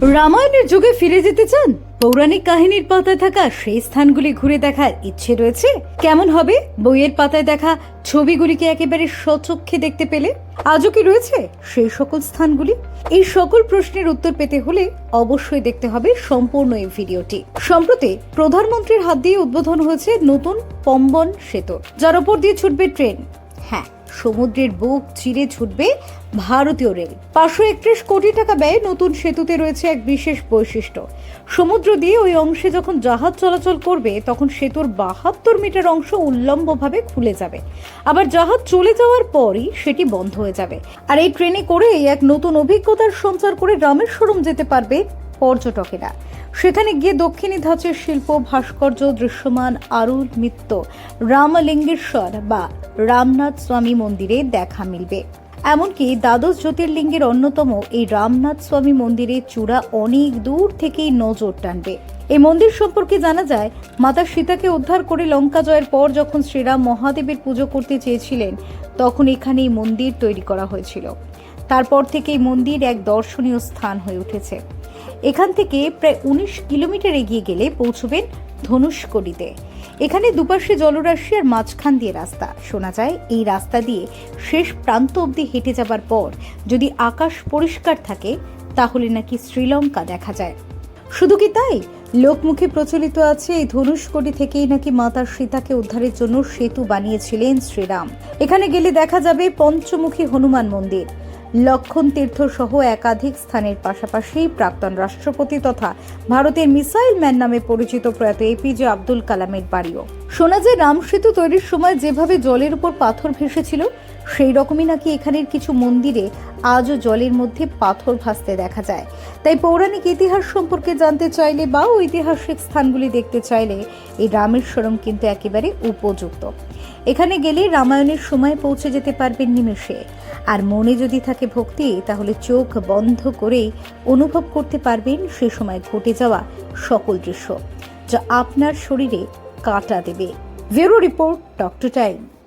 রামায়ণের যুগে ফিরে যেতে চান? পৌরাণিক কাহিনীর পাতায় থাকা সেই স্থানগুলি ঘুরে দেখার ইচ্ছে রয়েছে? কেমন হবে? বইয়ের পাতায় দেখা ছবিগুলিকে একেবারে স্বচক্ষে দেখতে পেলে? আজও কি রয়েছে সেই সকল স্থানগুলি? এই সকল প্রশ্নের উত্তর পেতে হলে অবশ্যই দেখতে হবে সম্পূর্ণ এই ভিডিওটি। সম্প্রতি প্রধানমন্ত্রীর হাত দিয়ে উদ্বোধন হয়েছে নতুন পম্বন সেতু, যার উপর দিয়ে ছুটবে ট্রেন। হ্যাঁ সমুদ্রের বুক চিরে ছুটবে ভারতীয় রেল। পাঁচশো একত্রিশ কোটি টাকা ব্যয়ে নতুন সেতুতে রয়েছে এক বিশেষ বৈশিষ্ট্য। সমুদ্র দিয়ে ওই অংশে যখন জাহাজ চলাচল করবে, তখন সেতুর বাহাত্তর মিটার অংশ উল্লম্বভাবে খুলে যাবে। আবার জাহাজ চলে যাওয়ার পরই সেটি বন্ধ হয়ে যাবে। আর এই ট্রেনে করেই এক নতুন অভিজ্ঞতার সঞ্চার করে রামেশ্বরম যেতে পারবে পর্যটকেরা। সেখানে গিয়ে দক্ষিণী ধাঁচের শিল্প ভাস্কর্য, দৃশ্যমান আরুল মিত্র রামলিঙ্গেশ্বর বা রামনাথ স্বামী মন্দিরে দেখা মিলবে। এমনকি দ্বাদশ জ্যোতির্লিঙ্গের অন্যতম এই রামনাথ স্বামী মন্দিরের চূড়া অনেক দূর থেকেই নজর টানবে। এই মন্দির সম্পর্কে জানা যায়, মাতা সীতাকে উদ্ধার করে লঙ্কা জয়ের পর যখন শ্রীরাম মহাদেবের পুজো করতে চেয়েছিলেন, তখন এখানে এই মন্দির তৈরি করা হয়েছিল। তারপর থেকে এই মন্দির এক দর্শনীয় স্থান হয়ে উঠেছে। এখান থেকে প্রায় উনিশ কিলোমিটার এগিয়ে গেলে পৌঁছবেন ধনুষ্কড়িতে এখানে দুপাশে জলরাশি আর মাঝখান দিয়ে রাস্তা। শোনা যায়, এই রাস্তা দিয়ে শেষ প্রান্ত অবধি হেঁটে যাবার পর যদি আকাশ পরিষ্কার থাকে, তাহলে নাকি শ্রীলঙ্কা দেখা যায়। শুধু কি তাই? লোকমুখে প্রচলিত আছে এই ধনুষ্কোটি থেকেই নাকি মাতার সীতাকে উদ্ধারের জন্য সেতু বানিয়েছিলেন শ্রীরাম। এখানে গেলে দেখা যাবে পঞ্চমুখী হনুমান মন্দির। লক্ষণ তীর্থ সহ একাধিক স্থানের পাশাপাশি প্রাক্তন রাষ্ট্রপতি তথা ভারতের মিসাইল ম্যান নামে পরিচিত প্রয়াত এপিজে আব্দুল কালামের বাড়িও। শোনা যায়, রাম সেতু তৈরির সময় যেভাবে জলের উপর পাথর ভেসেছিল, সেই রকমই নাকি এখানের কিছু মন্দিরে আজও জলের মধ্যে পাথর ভাসতে দেখা যায়। তাই পৌরাণিক ইতিহাস সম্পর্কে জানতে চাইলে বা ঐতিহাসিক স্থানগুলি দেখতে চাইলে এই রামেশ্বরম কিন্তু একেবারে উপযুক্ত। এখানে গেলে রামায়ণের সময় পৌঁছে যেতে পারবেন নিমেষে। আর মনে যদি থাকে ভক্তি, তাহলে চোখ বন্ধ করেই অনুভব করতে পারবেন সে সময় ঘটে যাওয়া সকল দৃশ্য, যা আপনার শরীরে কাটা দেবে। ভেরো রিপোর্ট, ডক্টর টাইম।